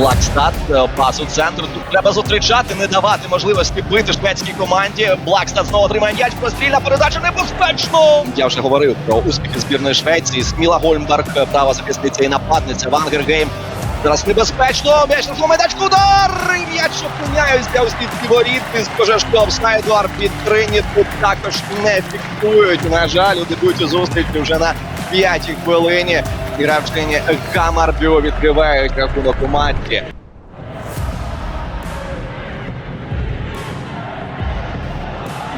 Блакстад, е, пас у центр. Тут треба зустрічати, не давати можливості бити шведській команді. Блакстад знову отримає м'яч, прострільна передача небезпечно. Я вже говорив про успіхи збірної Швеції. Сміла Гольмберг, е, права захисниця і нападниця. Вангергейм. Зараз небезпечно. М'яч на своєму майданчику. Удар! І М'яч опиняється у слідці воріт. Схоже, що офсайду арбітрині тут також не фіксують. На жаль, у дебюті зустрічі вже на п'ятій хвилині. Гравчині Гамарбю відкривають рахунок у матчі.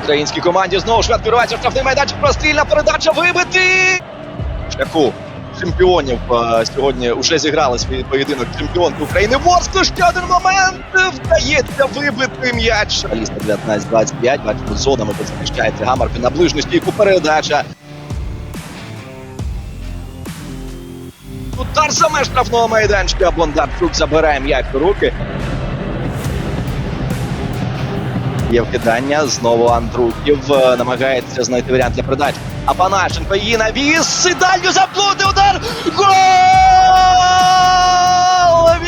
Українській команді знову швидко виривається штрафний майданчик. Прострільна передача вибити. Шляху чемпіонів е, сьогодні вже зіграли свій поєдинок чемпіонки України. Ворскло ще один момент. Вдається вибити м'яч. Аліста 19-25. Бачимо, зонами захищається Гамарбі на ближню стійку. Передача. Удар саме штрафного майданчика. Бондарчук забирає м'яч у руки. Є вкидання. Знову Андрухів е, намагається знайти варіант для передачі. А Панашенко її навіс. І дальню заплути удар. Гол!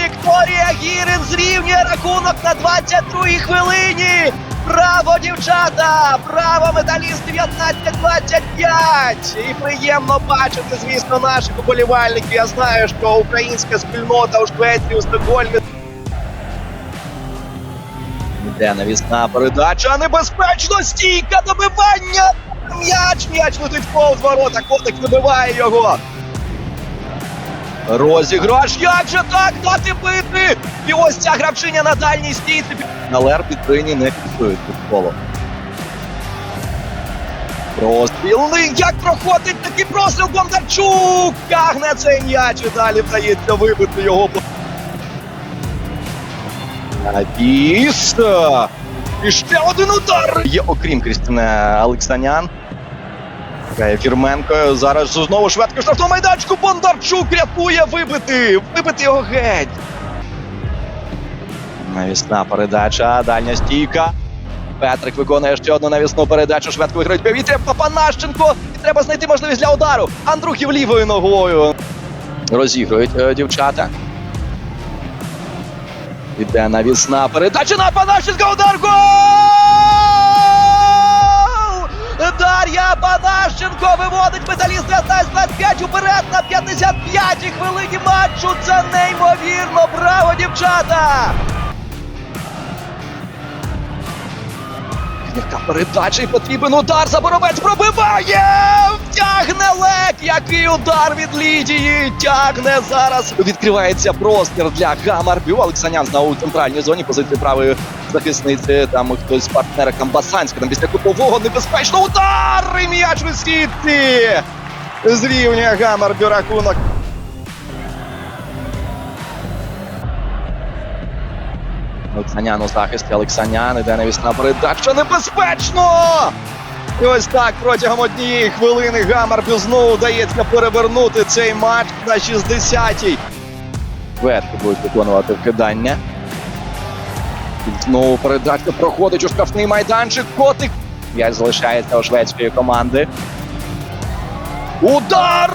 Вікторія Гірин зрівнює рахунок на 22-й хвилині. Браво, дівчата! Браво, металіст 19-25! І приємно бачити, звісно, наших уболівальників. Я знаю, що українська спільнота у Швеції у Стокгольмі Іде навісна передача. Небезпечно стійка добивання. М'яч, м'яч летить повз ворота. Котик вибиває його. Розіграш. Як же так дати бити? І ось ця гравчиня на дальній стійці. Налер підтрині не фіксують футболу. Простріл. Ну, Як проходить такий простріл Бондарчук? Тягне цей м'яч і далі вдається вибити його. Навіс. І ще один удар. Є окрім Крістіни Олексанян. Чекає Фірменко. Зараз знову швидко штрафного майданчику. Бондарчук рятує вибити. Вибити його геть. Навісна передача. Дальня стійка. Петрик виконує ще одну навісну передачу. Швидко виграють повітря. Папанащенко. І треба знайти можливість для удару. Андрухів лівою ногою. Розігрують е, дівчата. Іде навісна передача на Панащенка. Удар гол! Дар'я Панащенко виводить металіст 19-25 уперед на 55-й хвилині матчу. Це неймовірно. Браво, дівчата! Яка передача і потрібен удар. Заборовець пробиває! Тягне лек! Який удар від Лідії! Тягне зараз. Відкривається простір для Гамарбю. Олексанян знову у центральній зоні позиції правої захисниці. Там хтось з партнера Камбасанська. Там після кутового небезпечно удар! І м'яч у сітці! Зрівнює Гамарбю рахунок. Олексанян у захисті. Олексанян іде навісна передача. Небезпечно! І ось так протягом однієї хвилини Гамарбю знову вдається перевернути цей матч на 60-й. Ветки будуть виконувати вкидання. Знову передача проходить у штрафний майданчик. Котик. М'яч залишається у шведської команди. Удар!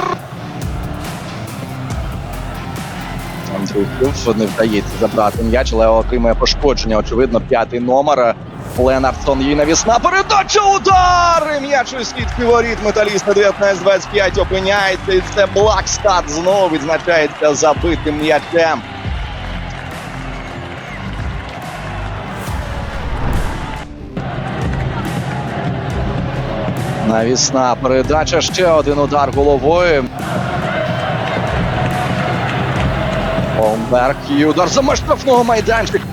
Андрюхів не вдається забрати м'яч, але отримує пошкодження. Очевидно, п'ятий номер. Ленардсон її навісна передача. Удар! М'яч у сітки воріт. Металіст на 19-25 опиняється. І це Блакстад знову відзначається забитим м'ячем. Навісна передача. Ще один удар головою. Холмберг і удар за меж штрафного майданчика.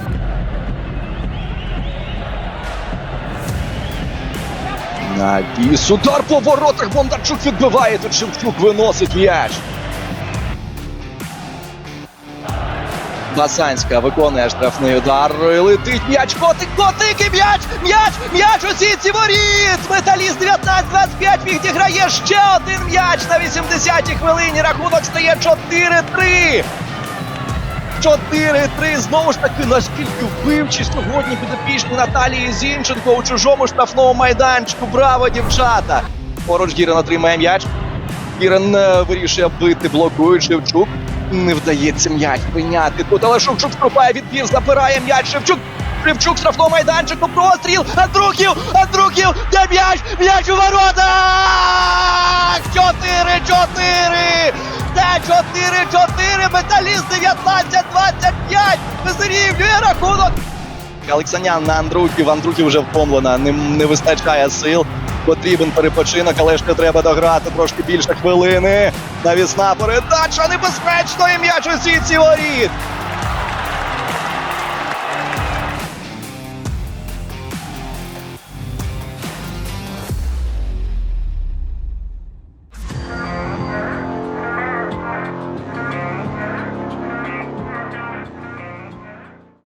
Навіс, удар по воротах. Бондарчук відбиває. Тут Шевчук виносить м'яч. Басанська виконує штрафний удар. І Летить м'яч. Котик, котик і м'яч! М'яч! М'яч у сітці воріт! Металіст 19-25 відіграє ще один м'яч на 80-й хвилині. Рахунок стає 4-3. 4-3. Знову ж таки, наскільки вбивчі сьогодні підопічні Наталії Зінченко у чужому штрафному майданчику. Браво, дівчата! Поруч Гірен отримає м'яч. Гірен е, вирішує бити, блокує Шевчук. Не вдається м'яч прийняти тут, але Шевчук струпає відбір, забирає м'яч. Шевчук Шевчук штрафного майданчику, простріл, Андрухів, Андрухів, де м'яч, м'яч у воротах! Чотири-чотири! Це чотири-чотири, металіст 19-25, зрівнює рахунок. Олексанян на Андрухів, Андрухів вже втомлена, не, не вистачає сил. Потрібен перепочинок, але ще треба дограти трошки більше хвилини. Навісна передача небезпечно і м'яч у сітці воріт.